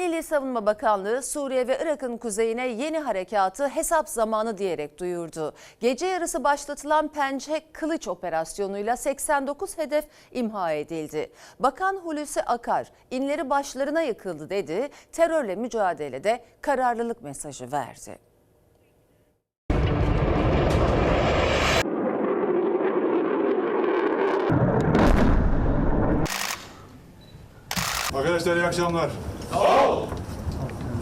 Milli Savunma Bakanlığı Suriye ve Irak'ın kuzeyine yeni harekatı hesap zamanı diyerek duyurdu. Gece yarısı başlatılan Pençe Kılıç operasyonuyla 89 hedef imha edildi. Bakan Hulusi Akar inleri başlarına yıkıldı dedi. Terörle mücadelede kararlılık mesajı verdi. Arkadaşlar iyi akşamlar. Sağ ol.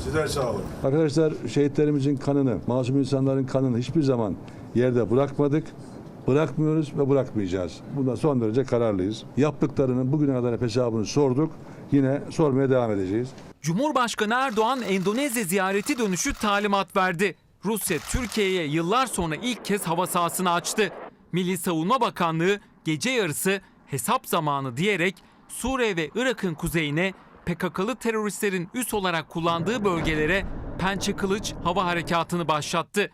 Sizler sağ olun. Arkadaşlar şehitlerimizin kanını, masum insanların kanını hiçbir zaman yerde bırakmadık. Bırakmıyoruz ve bırakmayacağız. Bunda son derece kararlıyız. Yaptıklarının bugüne kadar hesabını sorduk. Yine sormaya devam edeceğiz. Cumhurbaşkanı Erdoğan Endonezya ziyareti dönüşü talimat verdi. Rusya Türkiye'ye yıllar sonra ilk kez hava sahasını açtı. Milli Savunma Bakanlığı gece yarısı hesap zamanı diyerek Suriye ve Irak'ın kuzeyine PKK'lı teröristlerin üs olarak kullandığı bölgelere Pençe Kılıç hava harekatını başlattı.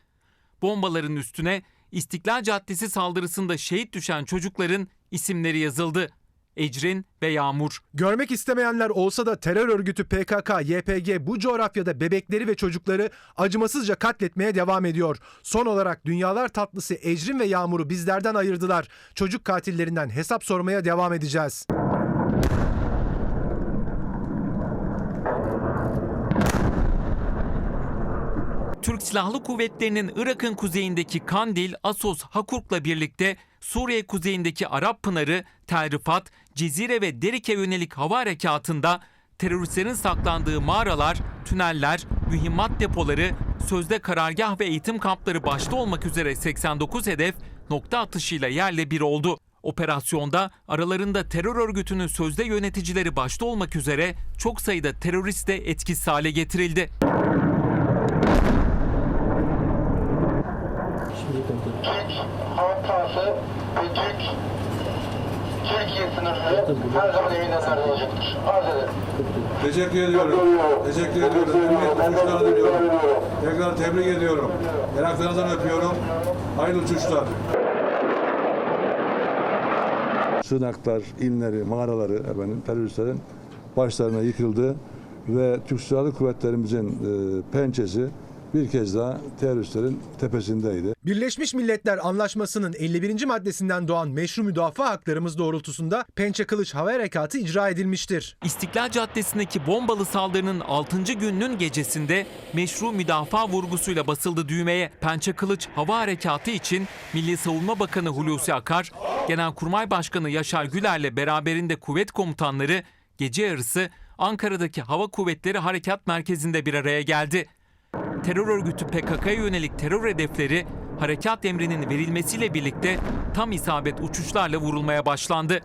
Bombaların üstüne İstiklal Caddesi saldırısında şehit düşen çocukların isimleri yazıldı. Ecrin ve Yağmur. Görmek istemeyenler olsa da terör örgütü PKK, YPG bu coğrafyada bebekleri ve çocukları acımasızca katletmeye devam ediyor. Son olarak dünyalar tatlısı Ecrin ve Yağmur'u bizlerden ayırdılar. Çocuk katillerinden hesap sormaya devam edeceğiz. Türk Silahlı Kuvvetleri'nin Irak'ın kuzeyindeki Kandil, Asos, Hakurk'la birlikte Suriye kuzeyindeki Arap Pınarı, Tel Rifat, Cizire ve Derik'e yönelik hava harekatında teröristlerin saklandığı mağaralar, tüneller, mühimmat depoları, sözde karargah ve eğitim kampları başta olmak üzere 89 hedef nokta atışıyla yerle bir oldu. Operasyonda aralarında terör örgütünün sözde yöneticileri başta olmak üzere çok sayıda terörist de etkisiz hale getirildi. Türk hava sahası ve Türk Türkiye sınırları her zaman evinden nerede olacaktır. Arz ederim. Teşekkür ediyorum. Teşekkür ediyorum. Emniyet uçuşları diliyorum. Tekrar tebrik ediyorum. Yanaklarınızdan öpüyorum. Hayırlı uçuşlar. Sığınaklar, inleri, mağaraları efendim, teröristlerin başlarına yıkıldı ve Türk Silahlı Kuvvetlerimizin e, pençesi bir kez daha teröristlerin tepesindeydi. Birleşmiş Milletler Anlaşması'nın 51. maddesinden doğan meşru müdafaa haklarımız doğrultusunda Pençe Kılıç Hava Harekatı icra edilmiştir. İstiklal Caddesi'ndeki bombalı saldırının 6. gününün gecesinde meşru müdafaa vurgusuyla basıldı düğmeye. Pençe Kılıç Hava Harekatı için Milli Savunma Bakanı Hulusi Akar, Genelkurmay Başkanı Yaşar Güler'le beraberinde kuvvet komutanları gece yarısı Ankara'daki Hava Kuvvetleri Harekat Merkezi'nde bir araya geldi. Terör örgütü PKK'ya yönelik terör hedefleri harekat emrinin verilmesiyle birlikte tam isabet uçuşlarla vurulmaya başlandı.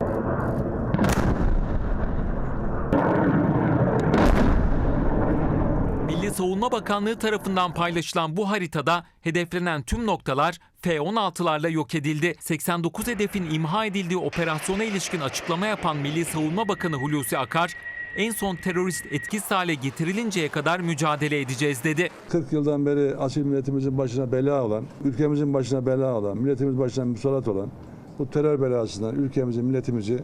Milli Savunma Bakanlığı tarafından paylaşılan bu haritada hedeflenen tüm noktalar F-16'larla yok edildi. 89 hedefin imha edildiği operasyona ilişkin açıklama yapan Milli Savunma Bakanı Hulusi Akar, en son terörist etkisiz hale getirilinceye kadar mücadele edeceğiz dedi. 40 yıldan beri asil milletimizin başına bela olan, ülkemizin başına bela olan, milletimiz başına musallat olan bu terör belasından ülkemizi, milletimizi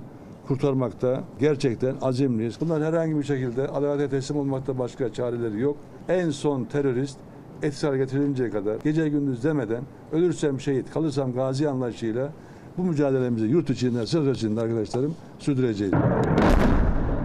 kurtarmakta gerçekten azimliyiz. Bunlar herhangi bir şekilde adalete teslim olmakta başka çareleri yok. En son terörist etkisiz getirilinceye kadar gece gündüz demeden ölürsem şehit, kalırsam gazi anlayışıyla bu mücadelemizi yurt içinde, sınır içinde arkadaşlarım sürdüreceğiz.